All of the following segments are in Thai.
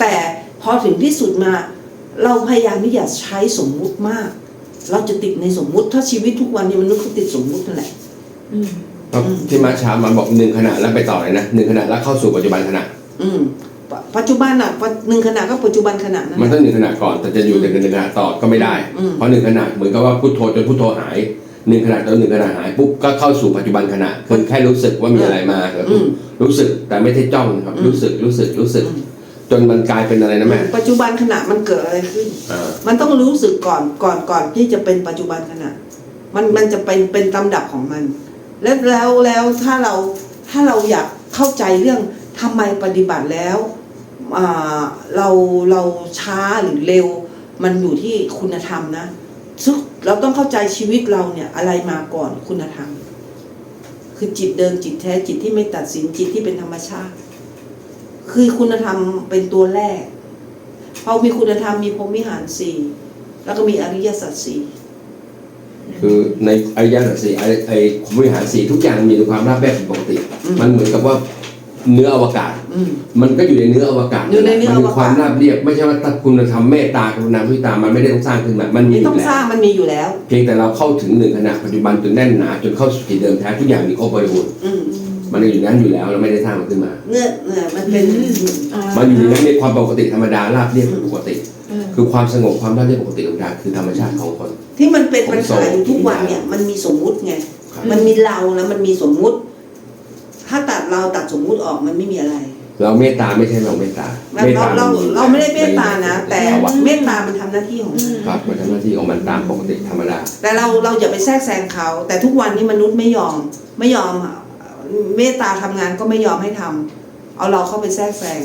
แต่พอถึงที่สุดมา เราพยายามที่จะใช้สมมุติมาก เราจะติดในสมมุติถ้าชีวิตทุกวันนี้มันก็ติดสมมุตินั่นแหละอืมเพราะที่มาช้ามันบอกหนึ่งขณะแล้วไปต่อเลยนะหนึ่งขณะแล้วเข้าสู่ปัจจุบันขณะ อืมปะปัจจุบันอะปัจหนึ่งขณะก็ปัจจุบันขณะนั้นมันต้องหนึ่งขณะก่อนแต่จะอยู่หนึ่งขณะต่อก็ไม่ได้อืมเพราะหนึ่งขณะเหมือนกับว่าพุทโธจนพุทโธหายหนึ่งขณะจนหนึ่งขณะหายปุ๊บก็เข้าสู่ปัจจุบันขณะคือแค่รู้สึกว่ามีอะไรมาแล้วอืมรู้สึกแต่ไม่ได้จ้องครับอืมรู้สึกรู้สึกรู้สึกอืม จนมันกลายเป็นอะไรนะแม่ ปัจจุบันขณะมันเกิดอะไรขึ้น อ่า มันต้องรู้สึกก่อนก่อนก่อนที่จะเป็นปัจจุบันขณะ มันมันจะเป็นเป็นลำดับของมัน แล้วแล้วแล้วถ้าเราถ้าเราอยากเข้าใจเรื่องทำไมปฏิบัติแล้วอ่าเราเราช้าหรือเร็ว มันอยู่ที่คุณธรรมนะซึ่งเราต้องเข้าใจชีวิตเราเนี่ยอะไรมาก่อนคุณธรรม คือจิตเดิมจิตแท้จิตที่ไม่ตัดสินจิตที่เป็นธรรมชาติ คือคุณธรรมเป็นตัวแรกพอมีคุณธรรมมีพรหมวิหารสี่แล้วก็มีอริยสัจสี่คือในอริยสัจสี่ไอ้ไอ้วิหารสี่ทุกอย่างมีความราบแวบผิดปกติ มันเหมือนกับว่าเนื้ออวกาศอืมมันก็อยู่ในเนื้ออวกาศอยู่ในเนื้อมัมีอวกาศความราบเรียบ ไม่ใช่ว่าถ้าคุณธรรมเมตตากรุณามุทิตามันไม่ได้ต้องสร้างขึ้นมา มันมีไม่อต้อยู่งแล้สร้างวมันมีอยู่แล้ว เพียงแต่เราเข้าถึงหนึ่งขณะปัจจุบันจนแน่นหนาจนเข้าสู่จิตเดิมแท้ทุกอย่างมีครบบริบูรณ์อื มมันอยู่นั้นอยู่แล้วเราไม่ได้สร้างมันขึ้นมา เนื้อเนื้อมันเป็นอ่ามันอยู่ในนั้นในความปกติธรรมดาราบเรียบปกติเออคือความสงบความราบเรียบปกติธรรมดาคือธรรมชาติของคน ที่มันเป็นปัญหาอยู่ทุกวันเนี่ยมันมีสมมุติไงครับมันมีเราแล้วมันมีสมมุติ ถ้าตัดเราตัดสมมุติออกมันไม่มีอะไร เราเมตตาไม่ใช่เราเมตตาเราเราเราเราไม่ได้เมตตานะ แต่ภาวะเมตตามันทำหน้าที่ของมันครับมันทำหน้าที่ของมันตามปกติธรรมดาแต่เราเราอย่าไปแทรกแซงเขา แต่ทุกวันนี้มนุษย์ไม่ยอมไม่ยอมอะ เมตตาทำงานก็ไม่ยอมให้ทำเอาเราเข้าไปแทรกแซง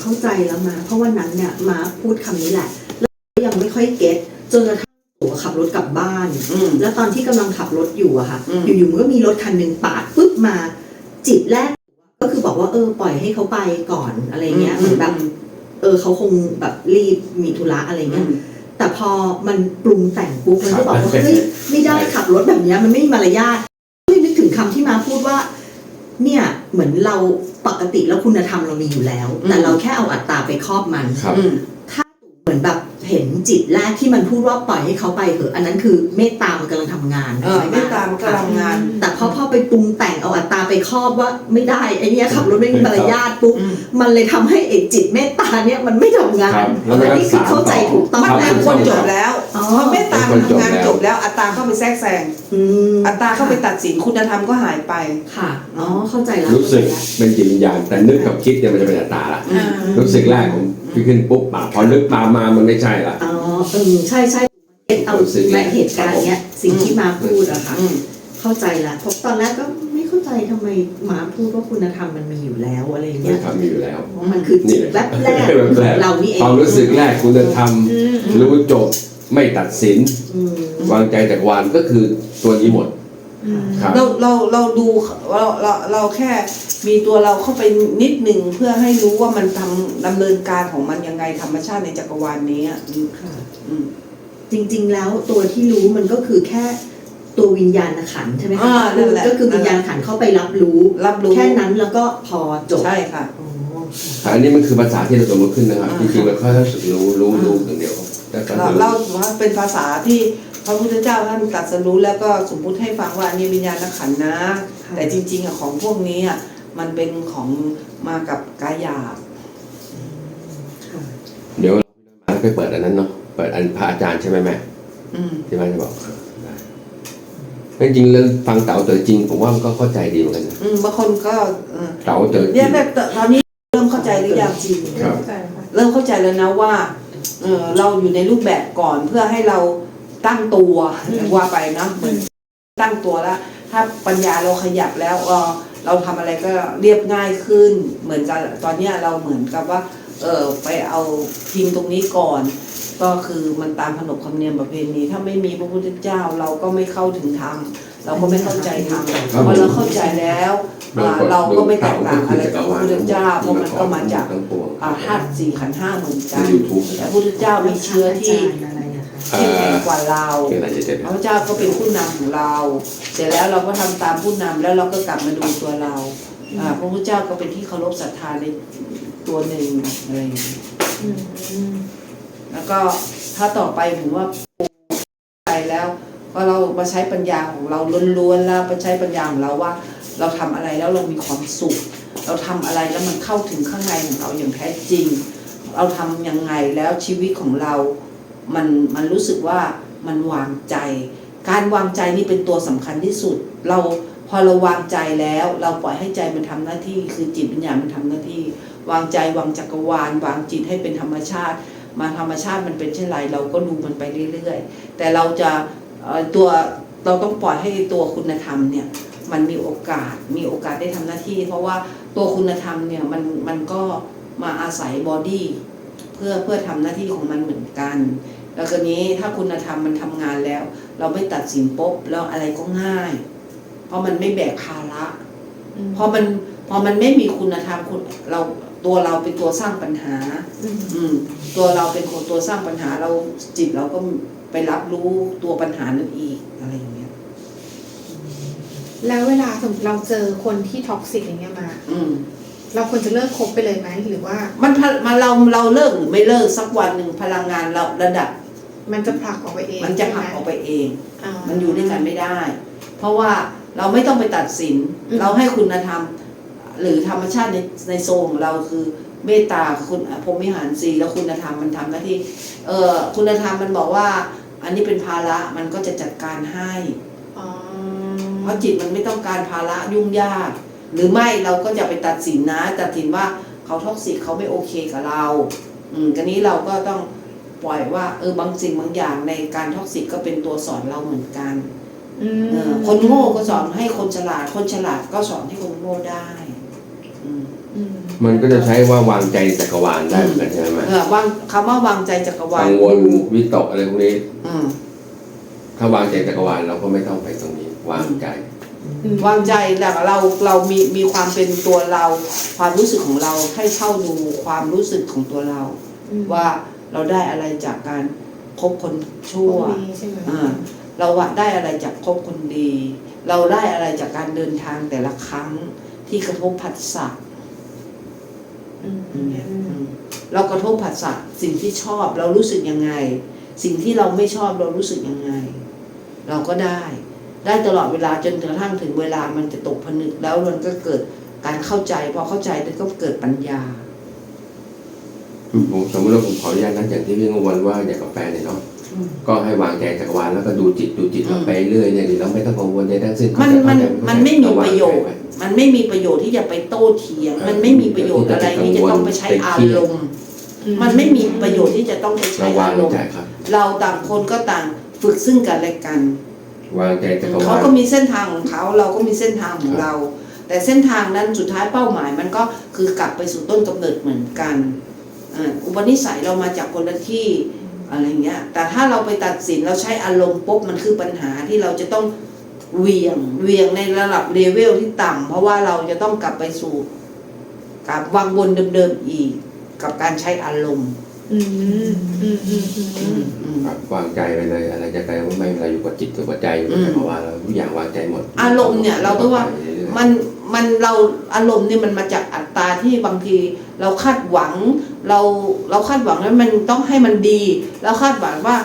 เข้าใจแล้วมา เพราะวันนั้นเนี่ยมาพูดคำนี้แหละ แล้วก็ยังไม่ค่อยเก็ตจนกระทั่งหนูขับรถกลับบ้านอืมแล้วตอนที่กำลังขับรถอยู่อะค่ะอืมอยู่ๆมันก็มีรถคันหนึ่งปาดปุ๊บมา จิตแรกก็คือบอกว่าเออปล่อยให้เขาไปก่อนอะไรเงี้ยเหมือนแบบเออเขาคงแบบรีบมีธุระอะไรเงี้ยแต่พอมันปรุงแต่งปุ๊บมันก็บอกว่าครับเฮ้ยไม่ได้ขับรถแบบเนี้ยมันไม่มีมารยาทก็เลยนึกถึง คำที่มาพูดว่า เนี่ยเหมือนเราปกติแล้วคุณธรรมเรามีอยู่แล้ว แต่เราแค่เอาอัตตาไปครอบมันครับอืมถ้าเหมือนแบบเห็นจิตแรกที่มันพูดว่าปล่อยให้เขาไปเถอะอันนั้นคือเมตตามันกำลังทำงานเออเมตตามันกำลังงาน แต่พอพอไปปรุงแต่งเอาอัตตาไปครอบว่าไม่ได้ไอเนี้ยขับรถไม่มีมารยาทปุ๊บอืมมันเลยทำให้ไอจิตเมตตาเนี่ยมันไม่ทำงาครันบแล้วมันอันนี้คือเข้าใจถูกต้องมันครับเป็นคนจบแล้วอ๋อเพราะเมตตามัน ทำงานจบแล้วอัตตาเข้าไปแทรกแซงอืมอัตตาเข้าไปตัดสินคุณธรรมก็หายไปค่ะอ๋อเข้าใจแล้วรู้สึกเป็นจิตวิญญาณแต่นึกกับคิดเนี่ยมันจะเป็นอัตตาละอืมรู้สึกแรกผมพี่ขึ้นปุ๊บปากพอนึกตามมามันไม่ใช่ละอ๋อเออใช่ใช่เก็ตเอารู้สึกในเหตุการณ์เนี้ยสิ่งที่มาพูดอะค่ะอืมเข้าใจละเพราะตอนแรกก็ไม่เข้าใจทำไมหมาพูดว่าคุณธรรมมันมีอยู่แล้วอะไรอย่างเงี้ยนะครับมีอยู่แล้วเพราะมันคือจิตแวบแรกแวบแรกของเรานี่เองความรู้สึกแรกคุณธรรมรู้จบ ไม่ตัดสิน อืมวางใจจากวานก็คือตัวนี้หมดครับ เราเราเราดูเราเราเราแค่มีตัวเราเข้าไปนิดหนึ่งเพื่อให้รู้ว่ามันทำดำเนินการของมันยังไงธรรมชาติในจักรวาลนี้อะอืมค่ะ อืม จริงๆ แล้วตัวที่รู้มันก็คือแค่ตัววิญญาณขันธ์ใช่ไหมอ่าคะนั่นแหละ ก็คือวิญญาณขันธ์เข้าไปรับรู้ รับรู้แค่นั้นแล้วก็พอจบใช่ค่ะ อ๋อแต่อันนี้มันคือภาษาที่เราสมมติขึ้นนะครับอ่า จริงๆมันค่อยๆสึกรู้รู้รู้อย่างเดียวแต่การ เรารู้เราถือว่าเป็นภาษาที่พระพุทธเจ้าท่านตรัสรู้แล้วก็สมมุติให้ฟังว่าอันนี้วิญญาณขันธ์นะค่ะแต่จริงๆอะของพวกนี้อะมันเป็นของมากับกายหยาบค่ะเดี๋ยวเราไปเปิดอันนั้นเนาะเปิดอันพระอาจารย์ใช่ไหมแม่อืมที่แม่จะบอกได้จริงๆแล้วฟังเต๋าเต๋อจริงผมว่ามันก็เข้าใจดีเหมือนกันนะอืมบางคนก็เออเต๋าเต๋อจริเนี่ยงแต่ตอนนี้เริ่มเข้าใจหรือยังจริงครับเริ่มเข้าใจแล้วนะว่า เออเราอยู่ในรูปแบบก่อนเพื่อให้เราตั้งตัวว่าไปเนอะเหมือนตั้งตัวแล้ว ถ้าปัญญาเราขยับแล้วเออเราทำอะไรก็เรียบง่ายขึ้น เหมือนกันตอนเนี้ยเราเหมือนกับว่า เออไปเอาพิมพ์ตรงนี้ก่อน ก็คือมันตามขนบธรรมเนียมประเพณีถ้าไม่มีพระพุทธเจ้าเราก็ไม่เข้าถึงธรรม เราก็ไม่เข้าใจธรรมพอเราเข้าใจแล้วอ่าเราก็ไม่แตกต่างอะไรกับพระพุทธเจ้าเพราะมันก็มาจากทั้งปวงอ่าธาตุสี่ขันธ์ห้าเหมือนในกันยูทูบแต่พระพุทธเจ้ามีเชื้อที่อะไรนะคะเข้มแข็งกว่าเราเกี่ยวอะไรจะเจ็ดพระพุทธเจ้าก็เป็นผู้นำของเรา เสร็จแล้วเราก็ทำตามผู้นำแล้วเราก็กลับมาดูตัวเราอ่าพระพุทธเจ้าก็เป็นที่เคารพศรัทธาในตัวหนึ่งอะไรอย่างเงี้ยอืมแล้วก็ถ้าต่อไปผมว่าไปแล้ว ก็เรามาใช้ปัญญาของเราล้วนๆแล้วมาใช้ปัญญาของเราว่า เราทำอะไรแล้วเรามีความสุข เราทำอะไรแล้วมันเข้าถึงข้างในของเราอย่างแท้จริง เราทำยังไงแล้วชีวิตของเรา มันมันรู้สึกว่ามันวางใจ การวางใจนี่เป็นตัวสำคัญที่สุด เราพอเราวางใจแล้ว เราปล่อยให้ใจมันทำหน้าที่ คือจิตวิญญาณมันทำหน้าที่ วางใจวางจักรวาล วางจิตให้เป็นธรรมชาติมาธรรมชาติมันเป็นเช่นไรเราก็ดูมันไปเรื่อยๆ แต่เราจะ ตัวเราต้องปล่อยให้ตัวคุณธรรมเนี่ยมันมีโอกาสมีโอกาสได้ทำหน้าที่ เพราะว่าตัวคุณธรรมเนี่ยมันมันก็มาอาศัยบอดี้เพื่อเพื่อทำหน้าที่ของมันเหมือนกัน แล้วก็นี้ถ้าคุณธรรมมันทำงานแล้ว เราไม่ตัดสินปุ๊บแล้วอะไรก็ง่าย เพราะมันไม่แบกภาระอืมพอมันพอมันไม่มีคุณธรรมคุณเราตัวเราเป็นตัวสร้างปัญหา อืมอืมตัวเราเป็นคนตัวสร้างปัญหาเราจิตเราก็ ไปรับรู้ตัวปัญหานั้นอีกอะไรอย่างเงี้ย แล้วเวลาสมมติเราเจอคนที่ท็อกซิกอย่างเงี้ยมา อืม เราควรจะเลิกคบไปเลยไหมหรือว่ามันพะมาเราเราเลิกหรือไม่เลิกสักวันหนึ่งพลังงานเราระดับ มันจะผลักออกไปเองมันจะผลักใช่ไหออกไปเองามันอยู่ด้วยกันไม่ได้ เพราะว่าเราไม่ต้องไปตัดสิน อืม เราให้คุณธรรม หรือธรรมชาติในในโซลของเราคือ เมตตาคุณพรหมวิหารสีแล้วคุณธรรมมันทำหน้าที่เออคุณธรรมมันบอกว่า อันนี้เป็นภาระมันก็จะจัดการให้อ๋อเพราะจิตมันไม่ต้องการภาระยุ่งยาก หรือไม่เราก็อย่าไปตัดสินนะตัดสินว่าเขาท็อกซิกเขาไม่โอเคกับเรา อืมกันนี้เราก็ต้องปล่อยว่าเออบางสิ่งบางอย่างในการท็อกซิกก็เป็นตัวสอนเราเหมือนกันอืมเออคนโง่ก็สอนให้คนฉลาด คนฉลาดก็สอนให้คนโง่ได้อื มอืมมันก็จะใช้ว่าวางใจจักรวาลได้เหมือนกันใช่ไหมเออวางคำว่าวางใจจักรวากัลงวลดูวิตกอะไรพวกนี้อืมถ้าวางใจจักรวาลเราก็ไม่ต้องไปตรงนี้ วางใจอืมวางใจแต่เราเรามีมีความเป็นตัวเรา ความรู้สึกของเราให้เช่าดูความรู้สึกของตัวเราอืมว่าเราได้อะไรจากการคบคนชั่วพวกนี้ใช่ไหมอ่าเราว่าได้อะไรจากคบคนดี เราได้อะไรจากการเดินทางแต่ละครั้งที่กระทบผัสสะอืมอืมอืมอืม เรากระทบผัสสะสิ่งที่ชอบเรารู้สึกยังไง สิ่งที่เราไม่ชอบเรารู้สึกยังไง เราก็ได้ ได้ตลอดเวลาจนกระทั่งถึงเวลามันจะตกผนึกแล้วมันก็เกิดการเข้าใจ พอเข้าใจมันก็เกิดปัญญาผมสมมติว่าผมขออนุญาตนะอย่างที่พี่กวนว่าอย่างกาแฟเนี่ยเนาะ ก็ให้วางใจจักรวาลแล้วก็ดูจิตดูจิตอืมไปเรื่อยเนี่ยดิเราไม่ต้องกังวลใดทั้งสิ้นมันมันเข้าใจมันไม่มีเข้าใจประโยชน์วางใจไว้มันไม่มีประโยชน์ที่จะไปโต้เถียงเออมันไม่มีประโยชน์อะไรที่จะต้องไปใช้อารมณ์ มันไม่มีประโยชน์ที่จะต้องไปใช้เราวาอางรมณ์ใจครับเราต่างคนก็ต่างฝึกซึ่งกันและกันวางใจจักรเขาวาลก็มีเส้นทางของเขาเราก็มีเส้นทางของเรา แต่เส้นทางนั้นสุดท้ายเป้าหมาย มันก็คือกลับไปสู่ต้นกำเนิดเหมือนกันอ่าอุปนิสัยเรามาจากคนละที่ อะไรเงี้ย แต่ถ้าเราไปตัดสินเราใช้อารมณ์ปุ๊บมันคือปัญหาที่เราจะต้องเหวียงเหวียงในระดับเลเวลที่ต่ำเพราะว่าเราจะต้องกลับไปสู่กับวังวนเดิมๆอีก กับการใช้อารมณ์อืมอืมอืมอืมอืมอืมครับวางใจไปเลยอะไรจะไกลว่าไม่เป็นไรอยู่กับจิตอยู่กับใจอยู่กับอืมจักรวาลเราทุกอย่างวางใจหมด อารมณ์เนี่ย เราต้องว่าไปเรื่อยๆมันมันเราอารมณ์เนี่ยมันมาจากอัตตราที่บางทีเราคาดหวัง เราเราคาดหวังแล้วมันต้องให้มันดีเราคาดหวังว่า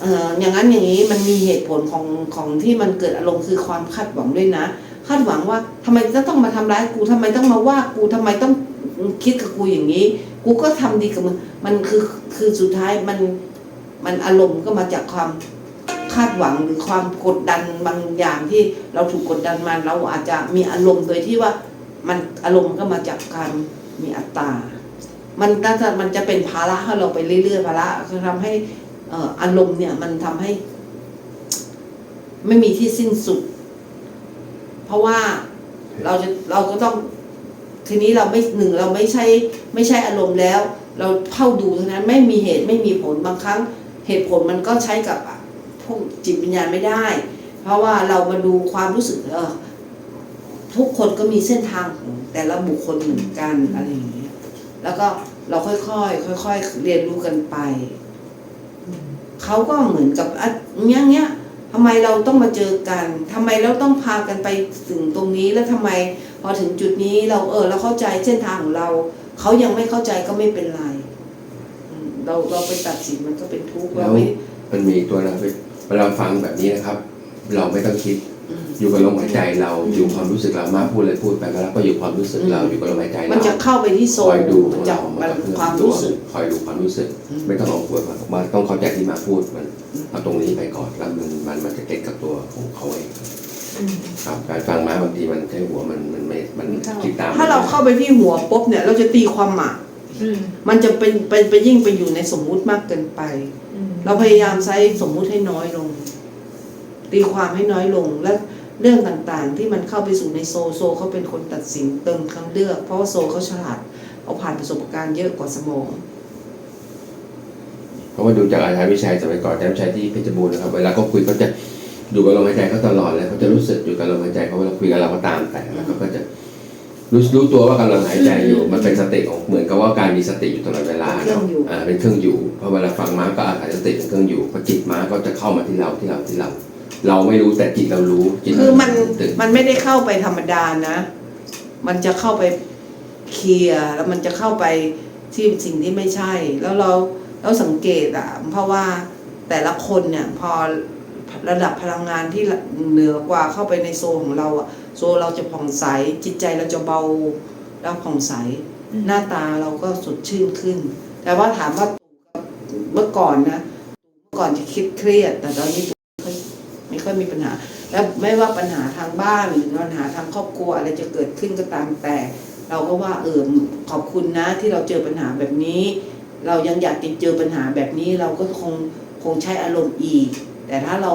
เอออย่างนั้นอย่างนี้มันมีเหตุผลของของที่มันเกิดอารมณ์คือความคาดหวังด้วยนะ คาดหวังว่าทำไมจะต้องมาทำร้ายกูทำไมต้องมาว่ากูทำไมต้องคิดกับกูอย่างนี้ กูก็ทำดีกับมึงมันคือคือสุดท้ายมันมันอารมณ์ก็มาจากความคาดหวังหรือความกดดันบางอย่างที่เราถูกกดดันมาเราอาจจะมีอารมณ์โดยที่ว่ามันอารมณ์ก็มาจากการมีอัตตา มันน่าจะมันจะเป็นภาระให้เราไปเรื่อยๆภาระคือทำให้อารมณ์เนี่ย มันทำให้ ไม่มีที่สิ้นสุด เพราะว่าเราจะเราก็ต้อง ทีนี้เราไม่หนึ่งเราไม่ใช่ ไม่ใช่อารมณ์แล้ว เราเข้าดูเท่านั้นไม่มีเหตุไม่มีผลบางครั้ง เหตุผลมันก็ใช้กับพวกจิตวิญญาณไม่ได้ เพราะว่าเรามาดูความรู้สึกเออทุกคนก็มีเส้นทางของแต่ละบุคคลเหมือนกันอะไรอย่างเงี้ แล้วก็เราค่อยๆค่อยๆเรียนรู้กันไป เขาก็เหมือนกับอะเงี้ยเงี้ยทำไมเราต้องมาเจอกันทำไมเราต้องพากันไปถึงตรงนี้แล้วทำไม พอถึงจุดนี้เราเออเราเข้าใจเส้นทางของเรา เขายังไม่เข้าใจก็ไม่เป็นไร เราเราไปตัดสินมันก็เป็นทุกข์แล้เราวไม่มันมีตัวเราเวลาฟังแบบนี้นะครับ เราไม่ต้องคิด อืมอยู่กับลมหายใจเราอยู่ความรู้สึกเรามาพูดอะไรพูดไปแล้วก็อยู่ความรู้สึกเราอืมอยู่กับลมหายใจมันเราจะเข้าไปที่โซคอยดูมันจะเรามันก็ความรู้สึกคอยดูความรู้สึกอืมไม่ต้องเอาตัวมามาต้องเข้าใจที่มาพูดมันอืมเอาตรงนี้ไปก่อนแล้วมันมันมันจะเก็ตกับตัวของเขาเองอืมครับการฟังมาบางทีมันใช้หัวมันมันไม่มันไม่เข้าคิดตาม ถ้าเราเข้าไปที่หัวปุ๊บเนี่ย เราจะตีความหมายอืมมันจะเป็นเป็นไปยิ่งไปอยู่ในสมมุติมากเกินไปอืมเราพยายามใช้สมมุติให้น้อยลง ตีความให้น้อยลงและเรื่องต่างๆ ที่มันเข้าไปสู่ในโซโซเขาเป็นคนตัดสินเติมคำเลือก เพราะว่าโซเขาฉลาดเขาผ่านประสบการณ์เยอะกว่าสมองเพราะว่าดูจากอาจารย์วิชัยสมัยก่อนอาจารย์วิชัยที่เพชรบูรณ์นะครับเวลาเขาคุยเขาจะอยู่กับลมหายใจเขาตลอดเลยเขาจะรู้สึกอยู่กับลมหายใจเขาเวลาคุยกับเราก็ตามแต่แล้วเขาก็จะรู้รู้ตัวว่ากำลังหายใจอยู่ มันเป็นสติของเหมือนกับว่าการมีสติอยู่ตลอดเวลาเป็นเครื่องอยู่อ่าเป็นเครื่องอยู่เพราะเวลาฟังม้าก็อาศัยสติเป็นเครื่องอยู่พอจิตม้าก็จะเข้ามาที่เราที่เราที่เรา เราไม่รู้แต่จิตเรารู้จิตเราคือมันตื่นมันไม่ได้เข้าไปธรรมดานะ มันจะเข้าไปเคลียร์แล้วมันจะเข้าไปที่สิ่งที่ไม่ใช่ แล้วเราเราสังเกตอะ เพราะว่าแต่ละคนเนี่ยพอระดับพลังงานที่เหนือกว่าเข้าไปในโซลของเราอะโซลเราจะผ่องใสจิตใจเราจะเบาแล้วผ่องใส หน้าตาเราก็สดชื่นขึ้น แต่ว่าถามว่าเมื่อก่อนนะเมื่อก่อนจะคิดเครียด แต่ตอนนี้ไม่ ค่อยไม่ค่อยมีปัญหา แล้วไม่ว่าปัญหาทางบ้านหรือปัญหาทางครอบครัวอะไรจะเกิดขึ้นก็ตามแต่ เราก็ว่าเออขอบคุณนะที่เราเจอปัญหาแบบนี้ เรายังอยากจะเจอปัญหาแบบนี้เราก็คงคงใช้อารมณ์อีก แต่ถ้าเรา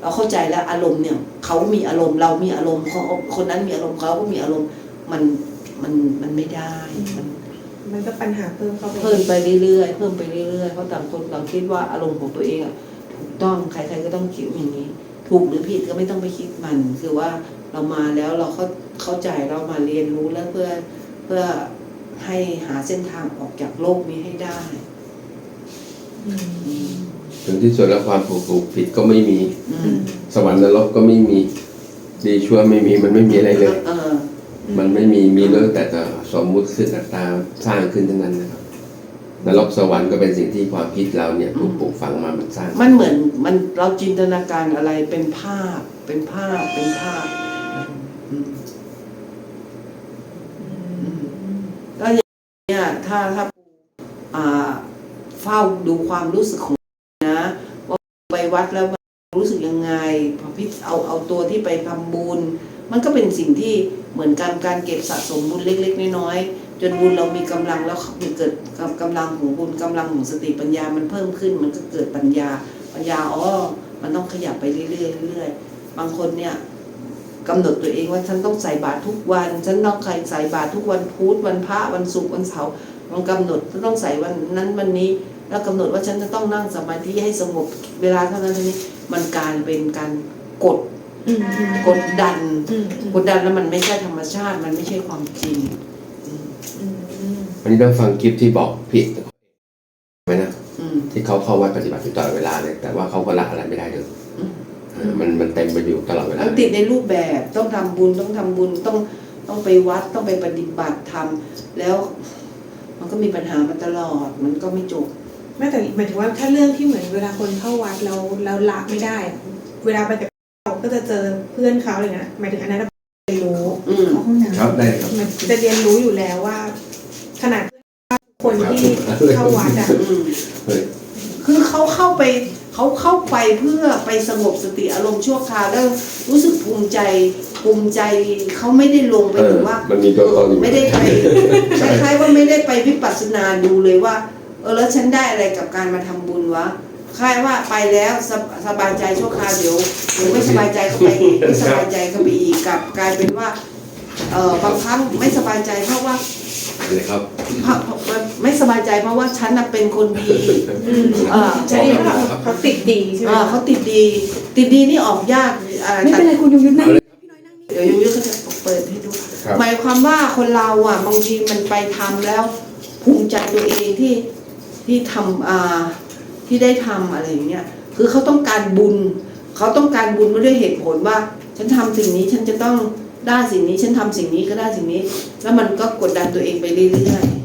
เราเข้าใจแล้วอารมณ์เนี่ยเขามีอารมณ์เรามีอารมณ์เขาคนนั้นมีอารมณ์เขาก็มีอารมณ์มันมันมันไม่ได้มันมันก็ปัญหาเพิ่มเข้าไปเพิ่มไปเรื่อยๆ เพิ่มไปเรื่อยๆ เพราะต่างคนต่างคิดว่าอารมณ์ของตัวเองอะถูกต้องใครๆก็ต้องคิดอย่างนี้ ถูกหรือผิดก็ไม่ต้องไปคิดมัน คือว่าเรามาแล้วเราเข้าเข้าใจเรามาเรียนรู้แล้วเพื่อเพื่อให้หาเส้นทางออกจากโลกนี้ให้ได้อืมอืมถึงที่สุดแล้วความถูกถูกผิดก็ไม่มีอือืมมสวรรค์นรกก็ไม่มีดีชั่วไม่มีมันไม่มีอะไรเลยเออมันไม่มีมีเรื่องแต่จะสมมุติขึ้นอัตตาสร้างขึ้นทั้งนั้นนะครับ นรกสวรรค์ก็เป็นสิ่งที่ความคิดเราเนี่ยถูกปลูกฝังมามันสร้าง มันเหมือนมันเราจินตนาการอะไรเป็นภาพ เป็นภาพเป็นภาพอืมเนี่ยถ้าถ้าอ่าเฝ้าดูความรู้สึกของนะว่าไปวัดแล้วรู้สึกยังไงพอพิเอาเอาตัวที่ไปทำบุญ มันก็เป็นสิ่งที่เหมือนการการเก็บสะสมบุญเล็ก ๆ น้อยๆ จนบุญเรามีกำลังแล้วมันเกิดกำลังของบุญกำลังของสติปัญญามันเพิ่มขึ้น มันก็เกิดปัญญาปัญญาอ๋อมันต้องขยับไปเรื่อยๆเรื่อยๆบางคนเนี่ยกำหนดตัวเองว่าฉันต้องใส่บาตรทุกวัน ฉันต้องใส่บาตรทุกวันพุธวันพระวันศุกร์วันเสาร์มันกำหนดจะต้องใส่วันนั้นวันนี้ แล้วกำหนดว่าฉันจะต้องนั่งสมาธิให้สงบเวลาเท่านั้นเท่านี้มันการเป็นการกดอืมอืมกดดันอืมอืมกดดันแล้วมันไม่ใช่ธรรมชาติมันไม่ใช่ความจริงอืมอืมอืม วันนี้ต้องฟังคลิปที่บอกผิดไหมนะอืมที่เขาเข้าวัดปฏิบัติอยู่ตลอดเวลาเลยแต่ว่าเขาก็ละอะไรไม่ได้เลยอืมเออมันมันเต็มไปอยู่ตลอดเวลามันติดในรูปแบบต้องทำบุญต้องทำบุญต้องต้องไปวัดต้องไปปฏิบัติทำแล้ว มันก็มีปัญหามาตลอด มันก็ไม่จบไม่แต่หมายถึงว่าถ้าเรื่องที่เหมือนเวลาคนเข้าวัดแล้วแล้วละไม่ได้อะเวลาไปกับเขาก็จะเจอเพื่อนเขาอะไรเงี้ยหมายถึงอันนั้น เราเรียนรู้อืมเข้าห้องน้ำครับได้ครับมันจะเรียนรู้อยู่แล้วว่า ขนาดคนที่เข้าวัดอะ อืมเฮ้ยคือเขาเข้าไปเขาเข้าไปเพื่อไปสงบสติอารมณ์ชั่วคราวแล้วรู้สึกภูมิใจภูมิใจเขาไม่ได้ลงไปเออถึงว่า มันมีตัวตนอยู่ ไม่ได้ไปคล้ายๆว่าไม่ได้ไปวิปัสสนาดูเลยว่า เออแล้วฉันได้อะไรกับการมาทำบุญวะ คล้ายว่าไปแล้วสบสบายใจชั่วคราวเดี๋ยวเดี๋ยวไม่สบายใจก็ไปอีกไม่สบายใจก็ไปอีกกลับกลายเป็นว่าเออบางครั้งไม่สบายใจเพราะว่าเลยครับเพราะเพราะไม่สบายใจเพราะว่าฉันน่ะเป็นคนดีอืมเออใช่ไหมคะเขาติดดีใช่ไหมเออเขาติดดี ติดดีนี่ออกยากอะไรไม่เป็นไรคุณยงยุทธนั่งเดี๋ยวยุ้ยก็จะเปิดให้ดูครับหมายความว่าคนเราอะบางทีมันไปทำแล้วภูมิใจตัวเองที่ที่ทำอ่า ที่ได้ทำอะไรอย่างเงี้ยคือเขาต้องการบุญ เขาต้องการบุญไม่ด้วยเหตุผลว่า ฉันทำสิ่งนี้ฉันจะต้องได้สิ่งนี้ ฉันทำสิ่งนี้ก็ได้สิ่งนี้ แล้วมันก็กดดันตัวเองไปเรื่อยๆ